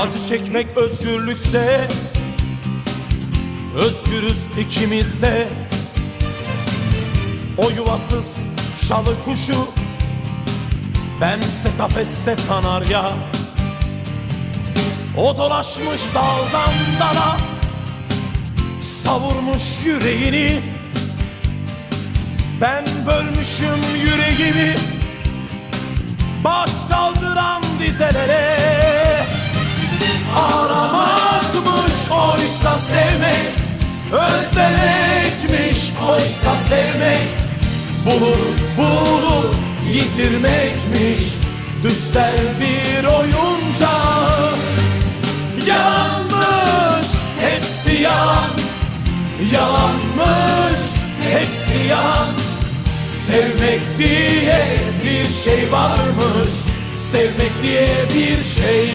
Acı çekmek özgürlükse Özgürüz ikimiz de O yuvasız çalı kuşu Bense kafeste kanarya O dolaşmış daldan dala Savurmuş yüreğini. Ben bölmüşüm yüreğimi Özlemekmiş oysa sevmek Bulup bulup yitirmekmiş. Düşsel bir oyuncağı Yalanmış hepsi yalan Yalanmış hepsi yalan Sevmek diye bir şey varmış Sevmek diye bir şey